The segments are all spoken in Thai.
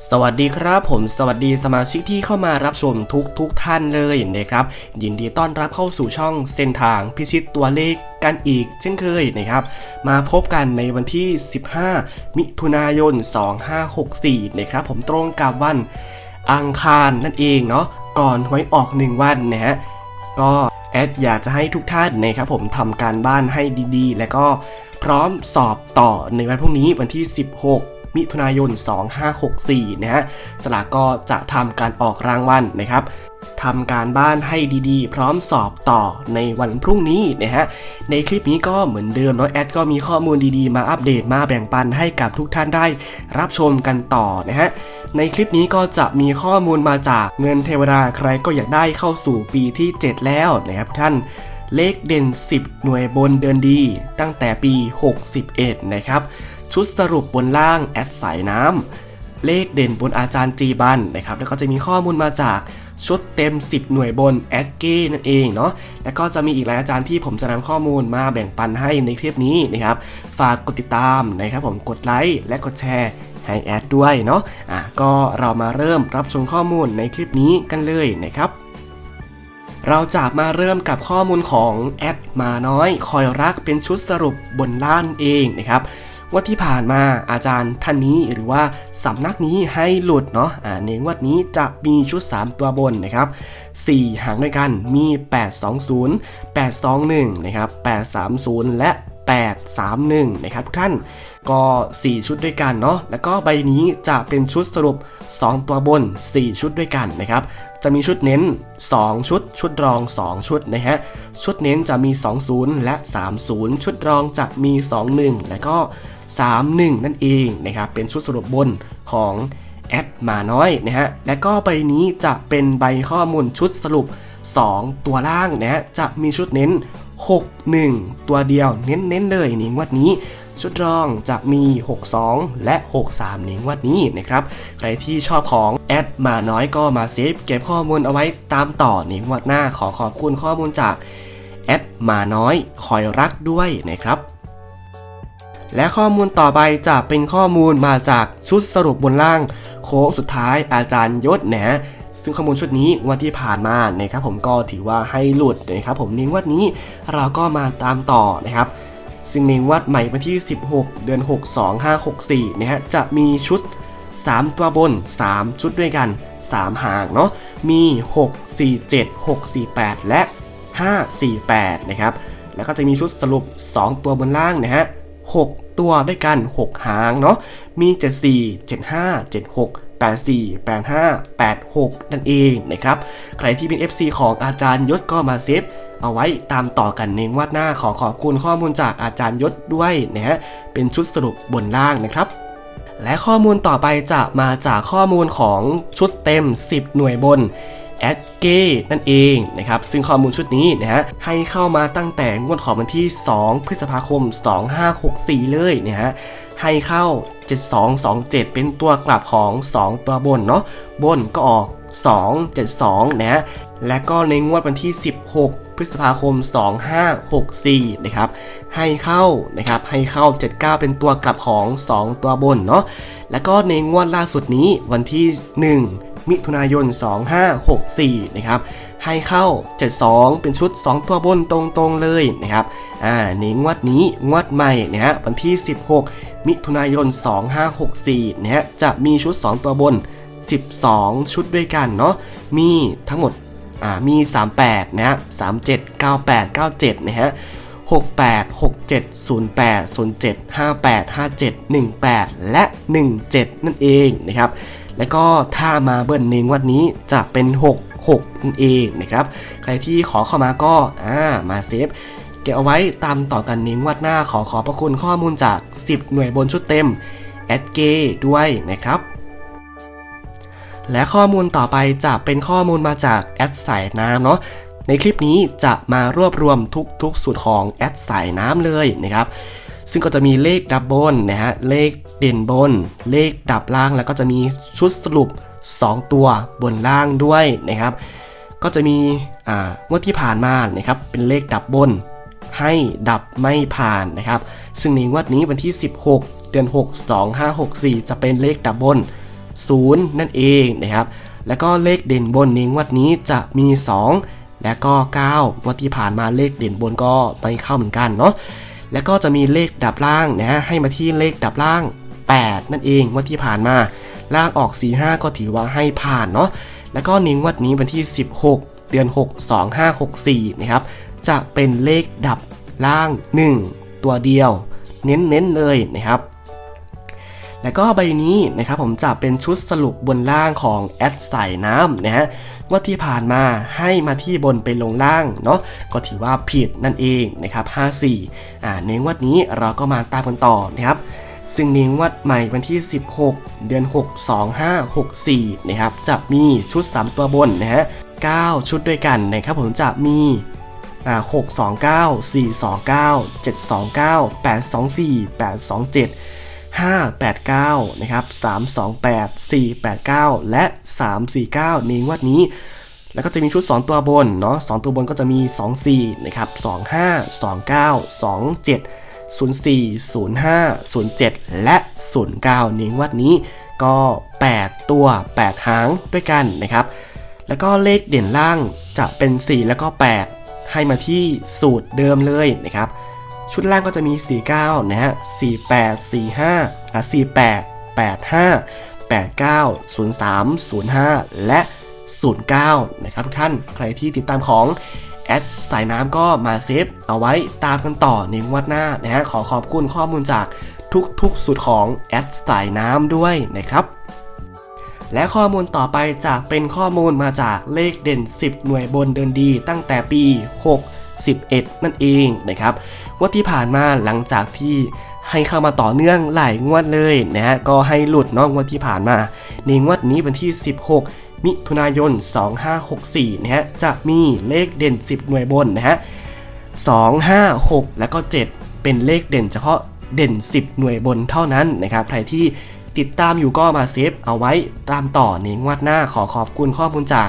สวัสดีครับผมสวัสดีสมาชิกที่เข้ามารับชมทุกทุกท่านเลยนะครับ ยินดีต้อนรับเข้าสู่ช่องเส้นทางพิชิตตัวเลขกันอีกเช่นเคยนะครับ มาพบกันในวันที่ 15 มิถุนายน 2564 นะครับผมตรงกับวันอังคารนั่นเองเนาะก่อนหวยออก 1 วันนะฮะก็แอดอยากจะให้ทุกท่านนะครับผมทำการบ้านให้ดีๆ และก็พร้อมสอบต่อในวันพรุ่งนี้วันที่ 16 มิถุนายน 2564 นะฮะสลากก็จะทำการออกรางวัลนะครับทำการบ้านให้ดีๆ พร้อมสอบต่อในวันพรุ่งนี้นะฮะ ในคลิปนี้ก็เหมือนเดิมเนาะแอดก็มีข้อมูลดีๆ มาอัปเดตมาแบ่งปันให้กับทุกท่านได้รับชมกันต่อนะฮะ ในคลิปนี้ก็จะมีข้อมูลมาจากเงินเทวดาใครก็อยากได้เข้าสู่ปีที่ 7 แล้วนะครับทุกท่านเลขเด่น 10 หน่วยบนเดือนดีตั้งแต่ปี 61 นะครับ ชุดสรุปบนล่างแอดสายน้ำ เลขเด่นบนอาจารย์จีบันนะครับ แล้วก็จะมีข้อมูลมาจากชุดเต็ม 10 หน่วยบนแอดเก้นั่นเองเนาะ แล้วก็จะมีอีกหลายอาจารย์ที่ผมจะนำข้อมูลมาแบ่งปันให้ในคลิปนี้นะครับ ฝากกดติดตามนะครับผมกดไลค์และกดแชร์ให้แอดด้วยเนาะ อะก็เรามาเริ่มรับชมข้อมูลในคลิปนี้กันเลยนะครับ เราจะมาเริ่มกับข้อมูลของแอดมาน้อย คอยรักเป็นชุดสรุปบนล้านเองนะครับ ว่าที่ผ่านมาอาจารย์ท่านนี้หรือว่าสำนักนี้ให้หลุดเนาะอ่าในงวัดนี้จะมีชุด 3 ตัวบนนะครับ 4 หางด้วยกันมี 820 821 นะครับ 830 และ 831 นะครับทุกท่านก็ 4 ชุดด้วยกันเนาะแล้วก็ใบนี้จะเป็นชุดสรุป 2 ตัวบน 4 ชุดด้วยกันนะครับจะมีชุดเน้น 2 ชุด ชุดรอง 2 ชุดนะฮะ ชุดเน้นจะมี 20 และ 30 ชุดรองจะมี 21 และก็ 31 นั่นเองนะครับเป็นชุดสรุปบนของแอดมาน้อยนะฮะและก็ใบนี้จะเป็นใบข้อมูลชุดสรุป 2 ตัวล่างนะฮะจะมีชุดเน้น 61 ตัวเดียวเน้นๆเลยในงวดนี้ชุดรองจะมี 62 และ 63 ในงวดนี้นะครับ ใครที่ชอบของแอดมาน้อยก็มาเซฟเก็บข้อมูลเอาไว้ตามต่อในงวดหน้าขอขอบคุณข้อมูลจากแอดมาน้อยคอยรักด้วยนะครับ และข้อมูลต่อไปจะเป็นข้อมูลมาจากชุดสรุปบนล่าง โค้งสุดท้ายอาจารย์ยศแหนซึ่งข้อมูลชุดนี้วันที่ผ่านมานะครับผมก็ถือว่าให้หลุดนะครับผมในงวันนี้เราก็มาตามต่อนะครับซึ่งในงวัดใหม่วันที่ 16 เดือน 6 2 5 6 4นะฮะจะมีชุด 3 ตัวบน 3 ชุดด้วยกัน 3 หางเนาะมี 6 4 7 6 4 8 และ 5 4 8 นะครับ แล้วก็จะมีชุดสรุป 2 ตัวบนล่างนะฮะ 6 ตัวด้วยกัน 6 หางเนาะมี 74 75 76 84 85 86 นั่นเองนะครับ ใครที่เป็น FC ของอาจารย์ยศก็มาเซฟเอาไว้ตามต่อกันในงวัดหน้าขอขอบคุณข้อมูลจากอาจารย์ยศด้วยนะฮะเป็นชุดสรุปบนล่างนะครับ และข้อมูลต่อไปจะมาจากข้อมูลของชุดเต็ม 10 หน่วยบน แอดเกนั่นเองนะครับซึ่งข้อมูลชุดนี้นะฮะให้เข้ามาตั้งแต่งวดของวันที่ 2 พฤษภาคม 2564 เลยนะฮะให้เข้า 7227 เป็นตัวกลับของ 2 ตัวบนเนาะบนก็ออก 272 นะฮะและก็ในงวดวันที่ 16 พฤษภาคม 2564 นะครับ ให้เข้านะครับ ให้เข้า 79 เป็นตัวกลับของ 2 ตัวบนเนาะ แล้วก็ในงวดล่าสุดนี้วันที่ 1 มิถุนายน 2564 นะครับ ให้เข้า 72 เป็นชุด 2 ตัวบนตรงๆเลยนะครับ อ่าในงวดนี้งวดใหม่นะฮะวันที่ 16 มิถุนายน 2564 นะฮะจะมีชุด 2 ตัวบน 12 ชุดด้วยกันเนาะ มีทั้งหมด อ่า มี 38 นะฮะ 37 98 97 นะฮะ68 67 08 07 58 57 18 และ 17 นั่นเองนะครับ แล้วก็ถ้ามาเบิ้ลในงวันนี้จะเป็น 6 6นั่นเองนะครับ ใครที่ขอเข้ามาก็อ่ามาเซฟเก็บเอาไว้ตามต่อกันในงวดหน้าขอขอบพระคุณข้อมูลจาก 10 หน่วยบนชุดเต็มแอดเกด้วยนะครับและข้อมูลต่อไปจะเป็นข้อมูลมาจากแอดสายน้ำเนาะในคลิปนี้จะมารวบรวมทุกๆสูตรของแอดสายน้ำเลยนะครับ ซึ่งก็จะมีเลขดับเบนนะฮะเลข เด่นบน เลขดับล่างแล้วก็จะมีชุดสรุป 2 ตัวบนล่างด้วยนะครับ ก็จะมีงวดที่ผ่านมานะครับเป็นเลขดับบน ให้ดับไม่ผ่านนะครับ ซึ่งในงวดนี้วันที่ 16 เดือน 6 2564 จะเป็นเลขดับบน 0 นั่นเองนะครับ แล้วก็เลขเด่นบนในงวดนี้จะมี 2 และก็ 9 วันที่ผ่านมาเลขเด่นบนก็ไม่เข้าเหมือนกันเนาะแล้วก็จะมีเลขดับล่างนะให้มาที่เลขดับล่าง 8 นั่นเองงวันที่ผ่านมา ล่างออก 45 ก็ถือว่าให้ผ่านเนาะแล้วก็ในงวัดนี้วันที่ 16 เดือน 6 2564 นะครับจะเป็นเลขดับล่าง 1 ตัวเดียว เน้นๆเลยนะครับแล้วก็ใบนี้นะครับผมจะเป็นชุดสรุปบนล่างของแอดใส่น้ำนะฮะว่าที่ผ่านมาให้มาที่บนไปลงล่างเนาะก็ถือว่าผิดนั่นเองนะครับ 54อ่าในงวดนี้เราก็มาตามกันต่อนะครับ ซึ่งในงวดใหม่วันที่ 16 เดือน 6 2564 นะครับ จะมีชุด 3 ตัวบนนะฮะ 9 ชุดด้วยกันนะครับผมจะมีอ่า629 429 729 824 827 589 นะครับ 328 489 และ 349 ในงวดนี้ แล้วก็จะมีชุด 2 ตัวบนเนาะ2ตัวบนก็จะมี 24 นะครับ 25 29 27 04 05 07 และ 09ในงวัดนี้ก็ 8 ตัว 8 หางด้วยกันนะครับ แล้วก็เลขเด่นล่างจะเป็น 4 แล้วก็ 8 ให้มาที่สูตรเดิมเลยนะครับ ชุดล่างก็จะมี 49 นะฮะ 48 45อะ48 85 89 03 05 และ 09 นะครับทุกท่าน ใครที่ติดตามของ แอดสายน้ำก็มาเซฟเอาไว้ตามกันต่อในงวดหน้านะฮะขอขอบคุณข้อมูลจากทุกๆสูตรของแอดสายน้ำด้วยนะครับและข้อมูลต่อไปจะเป็นข้อมูลมาจากเลขเด่น 10 หน่วยบนเดินดีตั้งแต่ปี 6 11นั่นเองนะครับว่าที่ผ่านมาหลังจากที่ให้เข้ามาต่อเนื่องหลายงวดเลยนะฮะก็ให้หลุดนอกงวดที่ผ่านมาในงวดนี้วันที่ 16 มิถุนายน 2564 นะฮะ จะมีเลขเด่น 10 หน่วยบนนะฮะ 2 5 6 แล้วก็ 7 เป็นเลขเด่นเฉพาะเด่น 10 หน่วยบนเท่านั้นนะครับ ใครที่ติดตามอยู่ก็มาเซฟเอาไว้ตามต่อในงวดหน้าขอขอบคุณข้อมูลจาก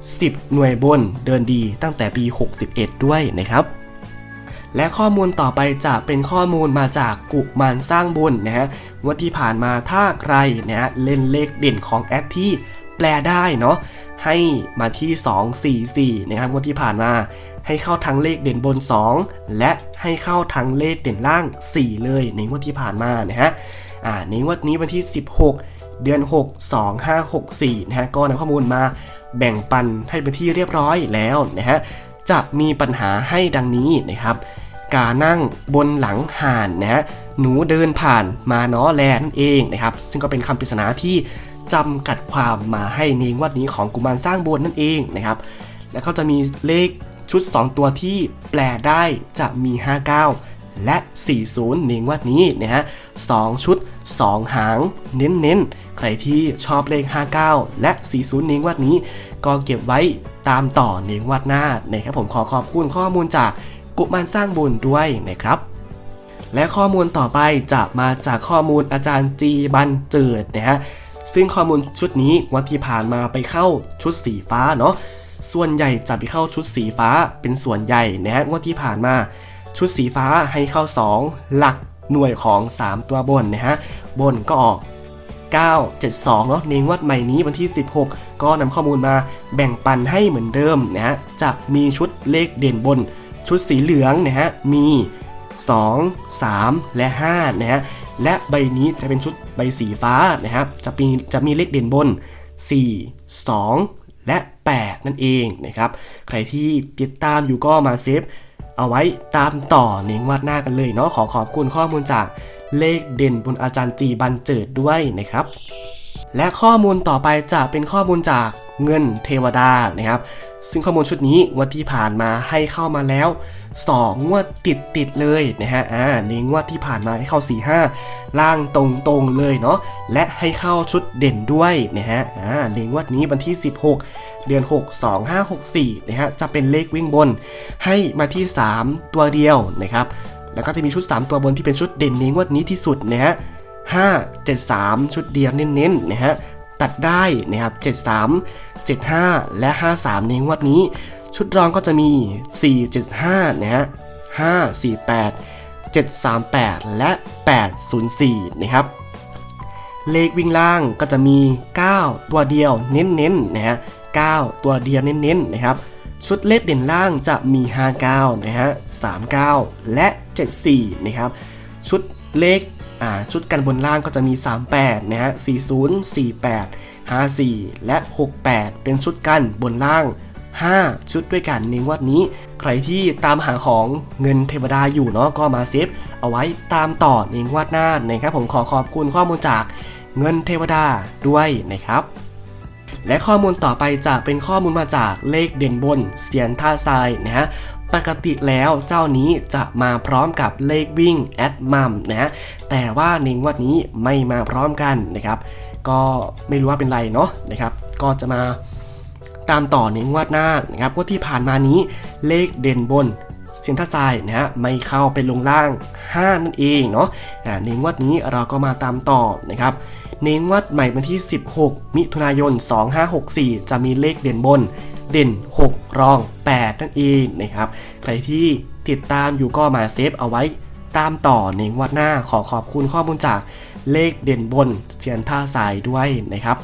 10 หน่วยบนเดินดีตั้งแต่ปี 61 ด้วยนะครับและข้อมูลต่อไปจะเป็นข้อมูลมาจากกุมารสร้างบุญนะฮะวันที่ผ่านมาถ้าใครนะฮะเล่นเลขเด่นของแอปที่ แปลได้เนาะให้มาที่ 244 นะครับงวันที่ผ่านมา ให้เข้าทั้งเลขเด่นบน 2 และให้เข้าทั้งเลขเด่นล่าง 4 เลยในงวดที่ผ่านมานะฮะอ่าในงวดนี้วันที่ 16 เดือน 6 2564 นะฮะก็นำข้อมูลมาแบ่งปันให้เป็นที่เรียบร้อยแล้วนะฮะจะมีปัญหาให้ดังนี้นะครับกานั่งบนหลังห่านนะฮะหนูเดินผ่านมาน้อแลนั่นเองนะครับ ซึ่งก็เป็นคำปริศนาที่ จำกัดความมาให้ในงวดนี้ของกุมารสร้างบนนั่นเองนะครับ แล้วก็จะมีเลขชุด 2 ตัวที่แปลได้จะมี 59 และ 40 ในงวดนี้นะฮะ2ชุด 2 หางเน้นๆ ใครที่ชอบเลข 59 และ 40 ในงวดนี้ ก็เก็บไว้ตามต่อในงวดหน้านะครับผมขอขอบคุณข้อมูลจากกุมารสร้างบุญด้วยนะครับและข้อมูลต่อไปจะมาจากข้อมูลอาจารย์จีบันเจิดนะฮะ ซึ่งข้อมูลชุดนี้วันที่ผ่านมาไปเข้าชุดสีฟ้าเนาะส่วนใหญ่จะไปเข้าชุดสีฟ้าเป็นส่วนใหญ่นะฮะงวันที่ผ่านมา ชุดสีฟ้าให้เข้า 2 หลักหน่วยของ 3 ตัวบนนะฮะบนก็ออก 972เนาะในงวดใหม่นี้วันที่ 16 ก็นำข้อมูลมาแบ่งปันให้เหมือนเดิมนะฮะจะมีชุดเลขเด่นบน ชุดสีเหลืองนะฮะมี 2 3 และ5นะฮะ และใบนี้จะเป็นชุดใบสีฟ้านะครับ จะมีจะมีเลขเด่นบน 4 2 และ 8 นั่นเองนะครับ ใครที่ติดตามอยู่ก็มาเซฟเอาไว้ตามต่อในงวดหน้ากันเลยเนาะขอขอบคุณข้อมูลจากเลขเด่นบนอาจารย์จีบันเจิดด้วยนะครับ และข้อมูลต่อไปจะเป็นข้อมูลจากเงินเทวดานะครับ ซึ่งข้อมูลชุดนี้งวดที่ผ่านมาให้เข้ามาแล้ว 2 งวดติดติดเลยนะฮะ อ่าในงวดที่ผ่านมาให้เข้า 4 5 ล่างตรงๆเลยเนาะ และให้เข้าชุดเด่นด้วยนะฮะ อ่าในงวดนี้วันที่ 16 เดือน 6 2 5 6 4นะฮะ จะเป็นเลขวิ่งบน ให้มาที่ 3 ตัวเดียวนะครับ แล้วก็จะมีชุด 3 ตัวบนที่เป็นชุดเด่นในงวดนี้ที่สุดนะฮะ5 7 3 ชุดเดียวเน้นๆนะฮะ ตัดได้นะครับ 73 75 และ 53 ในงวดนี้ ชุดรองก็จะมี 475 นะฮะ 548 738 และ 804 นะครับ เลขวิ่งล่างก็จะมี 9 ตัวเดียวเน้นๆนะฮะ 9 ตัวเดียวเน้นๆนะครับ ชุดเลขเด่นล่างจะมี 59 นะฮะ 39 และ 74 นะครับ ชุดเลขชุดกันบนล่างก็จะมี 38 นะฮะ 40 48 54 และ 68 เป็นชุดกันบนล่าง 5 ชุดด้วยกันในงวดนี้ ใครที่ตามหาของเงินเทวดาอยู่เนาะก็มาเซฟเอาไว้ตามต่อในงวดหน้านะครับผมขอขอบคุณข้อมูลจากเงินเทวดาด้วยนะครับและข้อมูลต่อไปจะเป็นข้อมูลมาจากเลขเด่นบนเสียนท่าทรายนะฮะปกติแล้วเจ้านี้จะมาพร้อมกับเลขวิ่งแอดมัมนะฮะแต่ว่าในงวดนี้ไม่มาพร้อมกันนะครับ ก็ไม่รู้ว่าเป็นไรเนาะนะครับ ก็จะมาตามต่อในงวดหน้านะครับงวดที่ผ่านมานี้เลขเด่นบนเซนท่าทรายนะฮะไม่เข้าไปลงล่าง 5 นั่นเองเนาะในงวดนี้เราก็มาตามต่อนะครับในงวดใหม่วันที่ 16 มิถุนายน 2564 จะมีเลขเด่นบนเด่น 6 รอง 8 นั่นเองนะครับใครที่ติดตามอยู่ก็มาเซฟเอาไว้ตามต่อในงวดหน้าขอขอบคุณข้อมูลจาก เลขเด่นบนเสียนท่าสายด้วยนะครับ